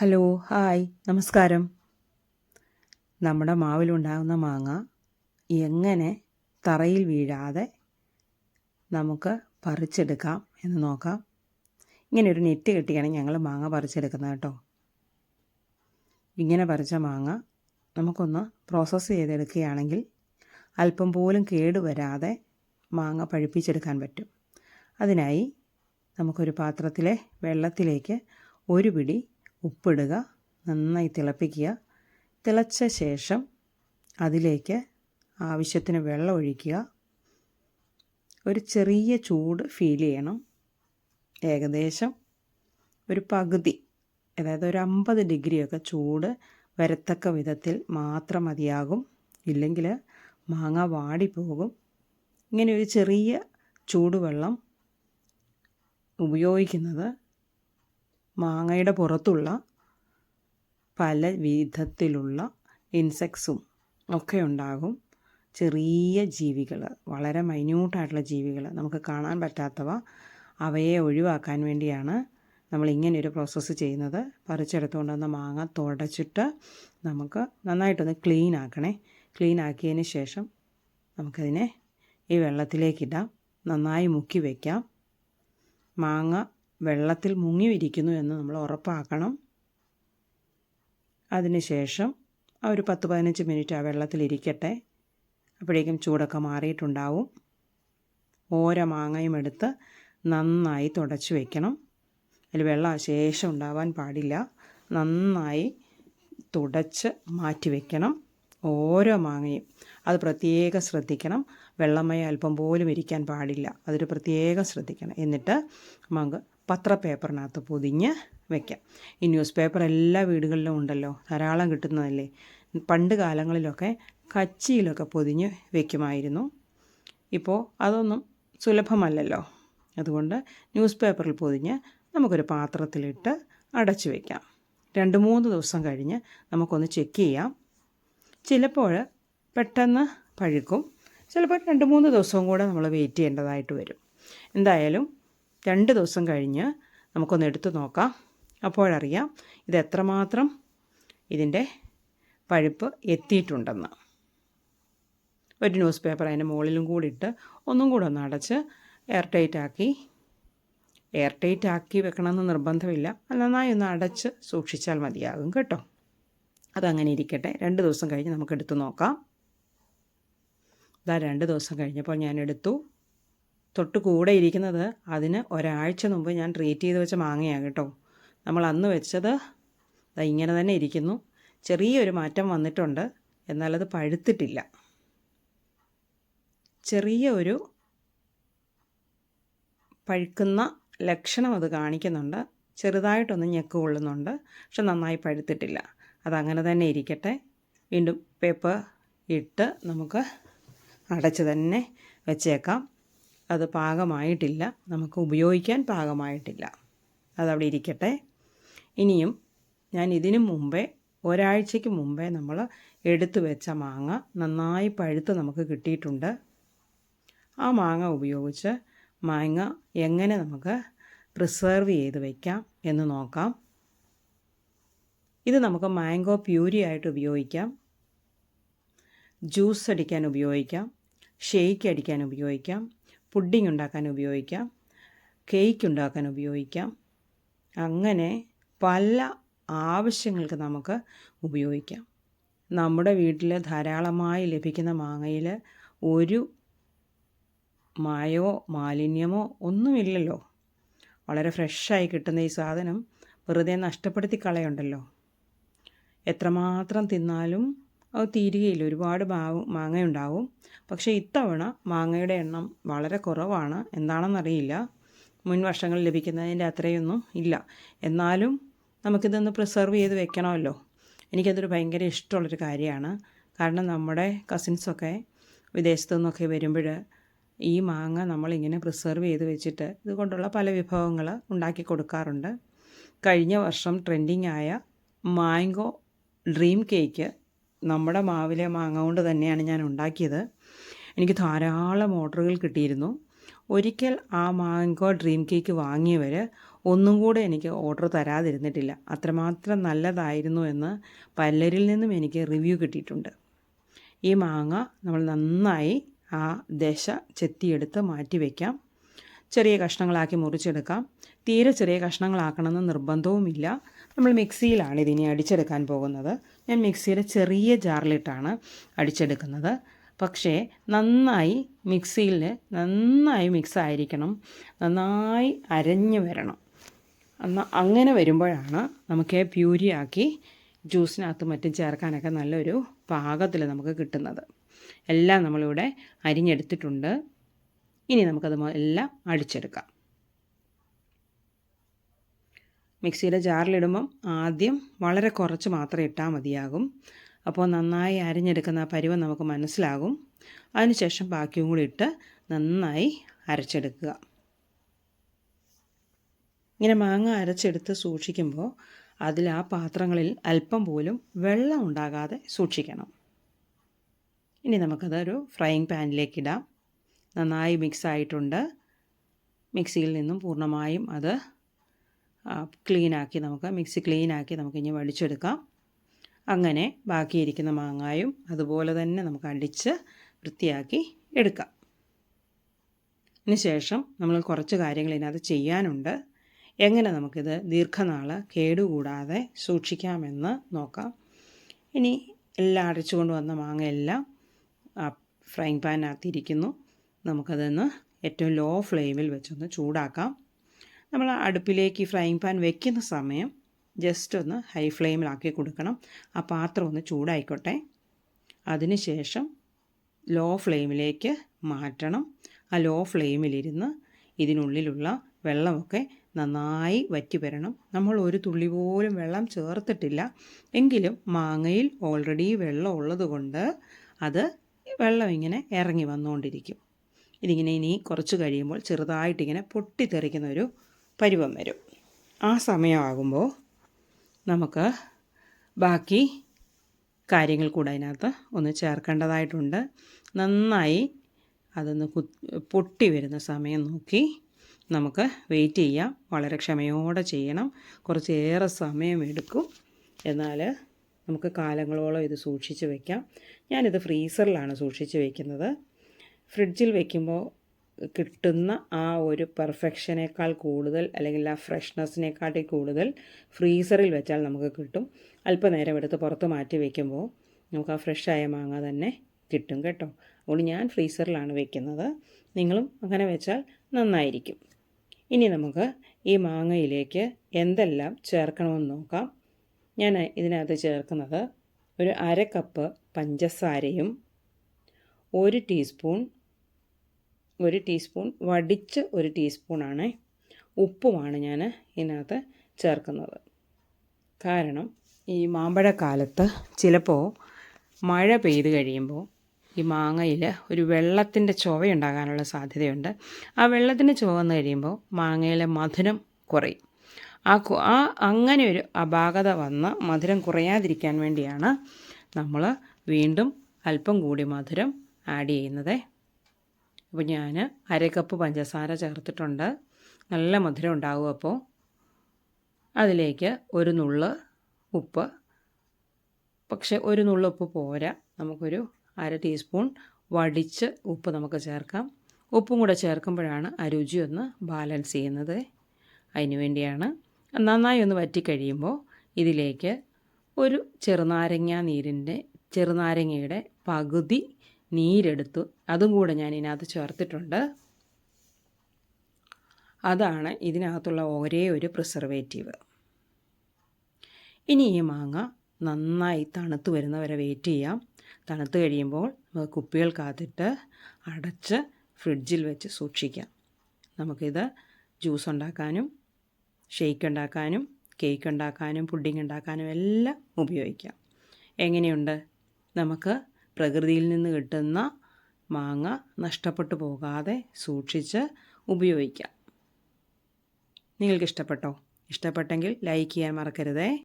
Hello hi നമസ്കാരം. നമ്മുടെ മാവിലുണ്ടാകുന്ന മാങ്ങ എങ്ങനെ തറയിൽ വീഴാതെ നമുക്ക് പറിച്ചെടുക്കാം എന്ന് നോക്കാം. ഇങ്ങനെ ഒരു നെറ്റ് കെട്ടിയാണ് ഞങ്ങൾ മാങ്ങ പറിച്ചെടുക്കുന്നത് കേട്ടോ. ഇങ്ങനെ പറിച്ച മാങ്ങ നമുക്കൊന്ന് പ്രോസസ്സ് ചെയ്തെടുക്കുകയാണെങ്കിൽ അല്പം പോലും കേടുവരാതെ മാങ്ങ പഴുപ്പിച്ചെടുക്കാൻ പറ്റും. അതിനായി നമുക്കൊരു പാത്രത്തിലെ വെള്ളത്തിലേക്ക് ഒരു പിടി ഉപ്പിടുക നന്നായി തിളപ്പിക്കുക. തിളച്ച ശേഷം അതിലേക്ക് ആവശ്യത്തിന് വെള്ളം ഒഴിക്കുക. ഒരു ചെറിയ ചൂട് ഫീൽ ചെയ്യണം. ഏകദേശം ഒരു പകുതി അതായത് ഒരു അമ്പത് ഡിഗ്രിയൊക്കെ ചൂട് വരത്തക്ക വിധത്തിൽ മാത്രം മതിയാകും. ഇല്ലെങ്കിൽ മാങ്ങ വാടിപ്പോകും. ഇങ്ങനെ ഒരു ചെറിയ ചൂടുവെള്ളം ഉപയോഗിക്കുന്നത് മാങ്ങയുടെ പുറത്തുള്ള പല വിധത്തിലുള്ള ഇൻസെക്ട്സും ഒക്കെ ഉണ്ടാകും. ചെറിയ ജീവികൾ വളരെ മൈന്യൂട്ടായിട്ടുള്ള ജീവികൾ നമുക്ക് കാണാൻ പറ്റാത്തവ അവയെ ഒഴിവാക്കാൻ വേണ്ടിയാണ് നമ്മൾ ഇങ്ങനെ ഒരു പ്രോസസ്സ് ചെയ്യുന്നത്. പറിച്ചെടുത്തുകൊണ്ട് വന്ന മാങ്ങ തുടച്ചിട്ട് നമുക്ക് നന്നായിട്ടൊന്ന് ക്ലീൻ ആക്കണേ. ക്ലീൻ ആക്കിയതിന് ശേഷം നമുക്കതിനെ ഈ വെള്ളത്തിലേക്കിടാം. നന്നായി മുക്കി വയ്ക്കാം മാങ്ങ വെള്ളത്തിൽ മുങ്ങിയിരിക്കുന്നു എന്ന് നമ്മൾ ഉറപ്പാക്കണം. അതിനുശേഷം ഒരു പത്ത് പതിനഞ്ച് മിനിറ്റ് ആ വെള്ളത്തിലിരിക്കട്ടെ അപ്പോഴേക്കും ചൂടൊക്കെ മാറിയിട്ടുണ്ടാവും. ഓരോ മാങ്ങയും എടുത്ത് നന്നായി തുടച്ച് വയ്ക്കണം അതിൽ വെള്ളം ശേഷം ഉണ്ടാവാൻ പാടില്ല. നന്നായി തുടച്ച് മാറ്റി വയ്ക്കണം ഓരോ മാങ്ങയും. അത് പ്രത്യേകം ശ്രദ്ധിക്കണം. വെള്ളമയ അല്പം പോലും ഇരിക്കാൻ പാടില്ല. അതൊരു പ്രത്യേകം ശ്രദ്ധിക്കണം. എന്നിട്ട് നമുക്ക് പത്രപ്പേപ്പറിനകത്ത് പൊതിഞ്ഞ് വെക്കാം. ഈ ന്യൂസ് പേപ്പർ എല്ലാ വീടുകളിലും ഉണ്ടല്ലോ. ധാരാളം കിട്ടുന്നതല്ലേ? പണ്ട് കാലങ്ങളിലൊക്കെ കച്ചിയിലൊക്കെ പൊതിഞ്ഞ് വെക്കുമായിരുന്നു. ഇപ്പോൾ അതൊന്നും സുലഭമല്ലല്ലോ. അതുകൊണ്ട് ന്യൂസ് പേപ്പറിൽ പൊതിഞ്ഞ് നമുക്കൊരു പാത്രത്തിലിട്ട് അടച്ചു വയ്ക്കാം രണ്ട് മൂന്ന് ദിവസം കഴിഞ്ഞ് നമുക്കൊന്ന് ചെക്ക് ചെയ്യാം. ചിലപ്പോൾ പെട്ടെന്ന് പഴുക്കും. ചിലപ്പോൾ രണ്ട് മൂന്ന് ദിവസവും കൂടെ നമ്മൾ വെയിറ്റ് ചെയ്യേണ്ടതായിട്ട് വരും. എന്തായാലും രണ്ട് ദിവസം കഴിഞ്ഞ് നമുക്കൊന്ന് എടുത്തു നോക്കാം. അപ്പോഴറിയാം ഇത് എത്രമാത്രം ഇതിന്റെ പഴുപ്പ് എത്തിയിട്ടുണ്ടെന്ന്. ഒരു ന്യൂസ് പേപ്പർ അതിന്റെ മുകളിലും കൂടി ഇട്ട് ഒന്നും കൂടെ ഒന്ന് അടച്ച് എയർ ടൈറ്റ് ആക്കി. എയർ ടൈറ്റ് ആക്കി വെക്കണമെന്ന് നിർബന്ധമില്ല. നന്നായി ഒന്ന് അടച്ച് സൂക്ഷിച്ചാൽ മതിയാകും കേട്ടോ. അതങ്ങനെ ഇരിക്കട്ടെ. രണ്ട് ദിവസം കഴിഞ്ഞ് നമുക്ക് എടുത്തു നോക്കാം. ഇതാ രണ്ട് ദിവസം കഴിഞ്ഞപ്പോൾ ഞാൻ എടുത്തു. തൊട്ട് കൂടെ ഇരിക്കുന്നത് അതിന് ഒരാഴ്ച മുമ്പ് ഞാൻ ട്രീറ്റ് ചെയ്ത് വെച്ച മാങ്ങയാണ് കേട്ടോ. നമ്മൾ അന്ന് വെച്ചത് ഇങ്ങനെ തന്നെ ഇരിക്കുന്നു. ചെറിയൊരു മാറ്റം വന്നിട്ടുണ്ട്. എന്നാലത് പഴുത്തിട്ടില്ല. ചെറിയ ഒരു പഴുക്കുന്ന ലക്ഷണം അത് കാണിക്കുന്നുണ്ട്. ചെറുതായിട്ടൊന്ന് ഞെക്ക് കൊള്ളുന്നുണ്ട്. പക്ഷെ നന്നായി പഴുത്തിട്ടില്ല. അതങ്ങനെ തന്നെ ഇരിക്കട്ടെ. വീണ്ടും പേപ്പർ ഇട്ട് നമുക്ക് അടച്ച് തന്നെ വെച്ചേക്കാം. അത് പാകമായിട്ടില്ല. നമുക്ക് ഉപയോഗിക്കാൻ പാകമായിട്ടില്ല. അതവിടെ ഇരിക്കട്ടെ. ഇനിയും ഞാൻ ഇതിനു മുമ്പേ ഒരാഴ്ചയ്ക്ക് മുമ്പേ നമ്മൾ എടുത്തു വെച്ച മാങ്ങ നന്നായി പഴുത്ത് നമുക്ക് കിട്ടിയിട്ടുണ്ട്. ആ മാങ്ങ ഉപയോഗിച്ച് മാങ്ങ എങ്ങനെ നമുക്ക് പ്രിസർവ് ചെയ്ത് വയ്ക്കാം എന്ന് നോക്കാം. ഇത് നമുക്ക് മാംഗോ പ്യൂരി ആയിട്ട് ഉപയോഗിക്കാം. ജ്യൂസ് അടിക്കാൻ ഉപയോഗിക്കാം. ഷേക്ക് അടിക്കാൻ ഉപയോഗിക്കാം. പുഡിംഗ് ഉണ്ടാക്കാൻ ഉപയോഗിക്കാം കേക്ക് ഉണ്ടാക്കാൻ ഉപയോഗിക്കാം. അങ്ങനെ പല ആവശ്യങ്ങൾക്ക് നമുക്ക് ഉപയോഗിക്കാം. നമ്മുടെ വീട്ടിൽ ധാരാളമായി ലഭിക്കുന്ന മാങ്ങയിൽ ഒരു മായമോ മാലിന്യമോ ഒന്നുമില്ലല്ലോ. വളരെ ഫ്രഷായി കിട്ടുന്ന ഈ സാധനം വെറുതെ നഷ്ടപ്പെടുത്തി കളയുണ്ടല്ലോ. എത്രമാത്രം തിന്നാലും അത് തീരുകയില്ല. ഒരുപാട് മാവ് മാങ്ങയുണ്ടാവും. പക്ഷേ ഇത്തവണ മാങ്ങയുടെ എണ്ണം വളരെ കുറവാണ്. എന്താണെന്നറിയില്ല. മുൻ വർഷങ്ങളിൽ ലഭിക്കുന്നതിന്റെ അത്രയൊന്നും ഇല്ല. എന്നാലും നമുക്കിതൊന്ന് പ്രിസർവ് ചെയ്ത് വെക്കണമല്ലോ. എനിക്കതൊരു ഭയങ്കര ഇഷ്ടമുള്ളൊരു കാര്യമാണ്. കാരണം നമ്മുടെ കസിൻസൊക്കെ വിദേശത്തു നിന്നൊക്കെ വരുമ്പോൾ ഈ മാങ്ങ നമ്മളിങ്ങനെ പ്രിസർവ് ചെയ്ത് വെച്ചിട്ട് ഇതുകൊണ്ടുള്ള പല വിഭവങ്ങൾ ഉണ്ടാക്കി കൊടുക്കാറുണ്ട്. കഴിഞ്ഞ വർഷം ട്രെൻഡിങ് ആയ മാംഗോ ഡ്രീം കേക്ക് നമ്മുടെ മാവിലെ മാങ്ങ കൊണ്ട് തന്നെയാണ് ഞാൻ ഉണ്ടാക്കിയത്. എനിക്ക് ധാരാളം ഓർഡറുകൾ കിട്ടിയിരുന്നു. ഒരിക്കൽ ആ മാങ്കോ ഡ്രീം കേക്ക് വാങ്ങിയവർ ഒന്നും കൂടെ എനിക്ക് ഓർഡർ തരാതിരുന്നിട്ടില്ല. അത്രമാത്രം നല്ലതായിരുന്നു എന്ന് പലരിൽ നിന്നും എനിക്ക് റിവ്യൂ കിട്ടിയിട്ടുണ്ട്. ഈ മാങ്ങ നമ്മൾ നന്നായി ആ ദശ ചെത്തിയെടുത്ത് മാറ്റി വയ്ക്കാം ചെറിയ കഷ്ണങ്ങളാക്കി മുറിച്ചെടുക്കാം. തീരെ ചെറിയ കഷ്ണങ്ങളാക്കണമെന്ന് നിർബന്ധവുമില്ല. നമ്മൾ മിക്സിയിലാണ് ഇതിനെ അടിച്ചെടുക്കാൻ പോകുന്നത്. ഞാൻ മിക്സിയുടെ ചെറിയ ജാറിലിട്ടാണ് അടിച്ചെടുക്കുന്നത്. പക്ഷേ നന്നായി മിക്സിയിൽ നന്നായി മിക്സ് ആയിരിക്കണം നന്നായി അരഞ്ഞു വരണം. എന്നാൽ അങ്ങനെ വരുമ്പോഴാണ് നമുക്ക് പ്യൂരിയാക്കി ജ്യൂസിനകത്ത് മറ്റും ചേർക്കാനൊക്കെ നല്ലൊരു പാകത്തിൽ നമുക്ക് കിട്ടുന്നത്. എല്ലാം നമ്മളിവിടെ അരിഞ്ഞെടുത്തിട്ടുണ്ട്. ഇനി നമുക്കത് എല്ലാം അടിച്ചെടുക്കാം. മിക്സിയുടെ ജാറിലിടുമ്പം ആദ്യം വളരെ കുറച്ച് മാത്രം ഇട്ടാൽ മതിയാകും. അപ്പോൾ നന്നായി അരിഞ്ഞെടുക്കുന്ന പരുവം നമുക്ക് മനസ്സിലാകും. അതിനുശേഷം ബാക്കിയും കൂടി ഇട്ട് നന്നായി അരച്ചെടുക്കുക. ഇങ്ങനെ മാങ്ങ അരച്ചെടുത്ത് സൂക്ഷിക്കുമ്പോൾ അതിൽ ആ പാത്രങ്ങളിൽ അല്പം പോലും വെള്ളം ഉണ്ടാകാതെ സൂക്ഷിക്കണം. ഇനി നമുക്കതൊരു ഫ്രൈയിങ് പാനിലേക്ക് ഇടാം. നന്നായി മിക്സ് ആയിട്ടുണ്ട്. മിക്സിയിൽ നിന്നും പൂർണമായും അത് ക്ലീനാക്കി നമുക്ക് മിക്സി ക്ലീനാക്കി നമുക്ക് ഇനി വടിച്ചെടുക്കാം അങ്ങനെ ബാക്കിയിരിക്കുന്ന മാങ്ങായും അതുപോലെ തന്നെ നമുക്ക് അടിച്ച് വൃത്തിയാക്കി എടുക്കാം. അതിനുശേഷം നമ്മൾ കുറച്ച് കാര്യങ്ങൾ ഇതിനകത്ത് ചെയ്യാനുണ്ട്. എങ്ങനെ നമുക്കിത് ദീർഘനാൾ കേടുകൂടാതെ സൂക്ഷിക്കാമെന്ന് നോക്കാം. ഇനി എല്ലാം അരച്ചുകൊണ്ട് വന്ന മാങ്ങയെല്ലാം ഫ്രൈങ് പാനിനകത്തിരിക്കുന്നു നമുക്കതൊന്ന് ഏറ്റവും ലോ ഫ്ലെയിമിൽ വെച്ചൊന്ന് ചൂടാക്കാം. നമ്മൾ അടുപ്പിലേക്ക് ഫ്രൈങ് പാൻ വെക്കുന്ന സമയം ജസ്റ്റ് ഒന്ന് ഹൈ ഫ്ലെയിമിലാക്കി കൊടുക്കണം. ആ പാത്രം ഒന്ന് ചൂടായിക്കോട്ടെ. അതിനുശേഷം ലോ ഫ്ലെയിമിലേക്ക് മാറ്റണം. ആ ലോ ഫ്ലെയിമിലിരുന്ന് ഇതിനുള്ളിലുള്ള വെള്ളമൊക്കെ നന്നായി വറ്റി വരണം. നമ്മൾ ഒരു തുള്ളി പോലും വെള്ളം ചേർത്തിട്ടില്ല. എങ്കിലും മാങ്ങയിൽ ഓൾറെഡി വെള്ളം ഉള്ളതുകൊണ്ട് അത് വെള്ളം ഇങ്ങനെ ഇറങ്ങി വന്നുകൊണ്ടിരിക്കും. ഇതിങ്ങനെ ഇനി കുറച്ച് കഴിയുമ്പോൾ ചെറുതായിട്ടിങ്ങനെ പൊട്ടിത്തെറിക്കുന്ന ഒരു പരുവം വരും. ആ സമയമാകുമ്പോൾ നമുക്ക് ബാക്കി കാര്യങ്ങൾ കൂടെ അതിനകത്ത് ഒന്ന് ചേർക്കേണ്ടതായിട്ടുണ്ട്. നന്നായി അതൊന്ന് കു പൊട്ടി വരുന്ന സമയം നോക്കി നമുക്ക് വെയിറ്റ് ചെയ്യാം. വളരെ ക്ഷമയോടെ ചെയ്യണം. കുറച്ചേറെ സമയമെടുക്കും. എന്നാൽ നമുക്ക് കാലങ്ങളോളം ഇത് സൂക്ഷിച്ച് വയ്ക്കാം ഞാനിത് ഫ്രീസറിലാണ് സൂക്ഷിച്ച് വയ്ക്കുന്നത് ഫ്രിഡ്ജിൽ വയ്ക്കുമ്പോൾ കിട്ടുന്ന ആ ഒരു പെർഫെക്ഷനേക്കാൾ കൂടുതൽ അല്ലെങ്കിൽ ആ ഫ്രഷ്നെസ്സിനെക്കാട്ടി കൂടുതൽ ഫ്രീസറിൽ വെച്ചാൽ നമുക്ക് കിട്ടും. അല്പനേരം എടുത്ത് പുറത്ത് മാറ്റി വയ്ക്കുമ്പോൾ നമുക്ക് ആ ഫ്രഷായ മാങ്ങ തന്നെ കിട്ടും കേട്ടോ. അതുകൊണ്ട് ഞാൻ ഫ്രീസറിലാണ് വെക്കുന്നത്. നിങ്ങളും അങ്ങനെ വെച്ചാൽ നന്നായിരിക്കും. ഇനി നമുക്ക് ഈ മാങ്ങയിലേക്ക് എന്തെല്ലാം ചേർക്കണമെന്ന് നോക്കാം. ഞാൻ ഇതിനകത്ത് ചേർക്കുന്നത് ഒരു അര കപ്പ് പഞ്ചസാരയും ഒരു ടീസ്പൂൺ ഒരു ടീസ്പൂൺ വടിച്ച ഒരു ടീസ്പൂണാണ് ഉപ്പുമാണ് ഞാൻ ഇതിനകത്ത് ചേർക്കുന്നത്. കാരണം ഈ മാമ്പഴക്കാലത്ത് ചിലപ്പോൾ മഴ പെയ്ത് കഴിയുമ്പോൾ ഈ മാങ്ങയിൽ ഒരു വെള്ളത്തിന്റെ ചുവയുണ്ടാകാനുള്ള സാധ്യതയുണ്ട്. ആ വെള്ളത്തിന്റെ ചുവ വന്നു കഴിയുമ്പോൾ മാങ്ങയിലെ മധുരം കുറയും. ആ ആ അങ്ങനെ ഒരു അപാകത വന്ന് മധുരം കുറയാതിരിക്കാൻ വേണ്ടിയാണ് നമ്മൾ വീണ്ടും അല്പം കൂടി മധുരം ആഡ് ചെയ്യുന്നത്. അപ്പോൾ ഞാൻ അര കപ്പ് പഞ്ചസാര ചേർത്തിട്ടുണ്ട്. നല്ല മധുരം ഉണ്ടാവും അപ്പോൾ അതിലേക്ക് ഒരു നുള്ള് ഉപ്പ്. പക്ഷെ ഒരു നുള്ള് ഉപ്പ് പോരാ. നമുക്കൊരു അര ടീസ്പൂൺ വടിച്ച് ഉപ്പ് നമുക്ക് ചേർക്കാം. ഉപ്പും കൂടെ ചേർക്കുമ്പോഴാണ് ആ രുചി ഒന്ന് ബാലൻസ് ചെയ്യുന്നത്. അതിന് വേണ്ടിയാണ്. നന്നായി ഒന്ന് വറ്റിക്കഴിയുമ്പോൾ ഇതിലേക്ക് ഒരു ചെറുനാരങ്ങ നീരിന്റെ ചെറുനാരങ്ങയുടെ പകുതി നീരെടുത്തു. അതും കൂടെ ഞാൻ ഇതിനകത്ത് ചേർത്തിട്ടുണ്ട്. അതാണ് ഇതിനകത്തുള്ള ഒരേ ഒരു പ്രിസർവേറ്റീവ്. ഇനി ഈ മാങ്ങ നന്നായി തണുത്ത് വരുന്നവരെ വെയിറ്റ് ചെയ്യാം. തണുത്ത് കഴിയുമ്പോൾ കുപ്പികൾക്കകത്തിട്ട് അടച്ച് ഫ്രിഡ്ജിൽ വെച്ച് സൂക്ഷിക്കാം. നമുക്കിത് ജ്യൂസ് ഉണ്ടാക്കാനും ഷെയ്ക്ക് ഉണ്ടാക്കാനും കേക്ക് ഉണ്ടാക്കാനും പുഡിംഗ് ഉണ്ടാക്കാനും എല്ലാം ഉപയോഗിക്കാം. എങ്ങനെയുണ്ട്? നമുക്ക് പ്രകൃതിയിൽ നിന്ന് കിട്ടുന്ന മാങ്ങ നഷ്ടപ്പെട്ടു പോകാതെ സൂക്ഷിച്ച് ഉപയോഗിക്കാം. നിങ്ങൾക്ക് ഇഷ്ടപ്പെട്ടോ ഇഷ്ടപ്പെട്ടെങ്കിൽ ലൈക്ക് ചെയ്യാൻ മറക്കരുതേ.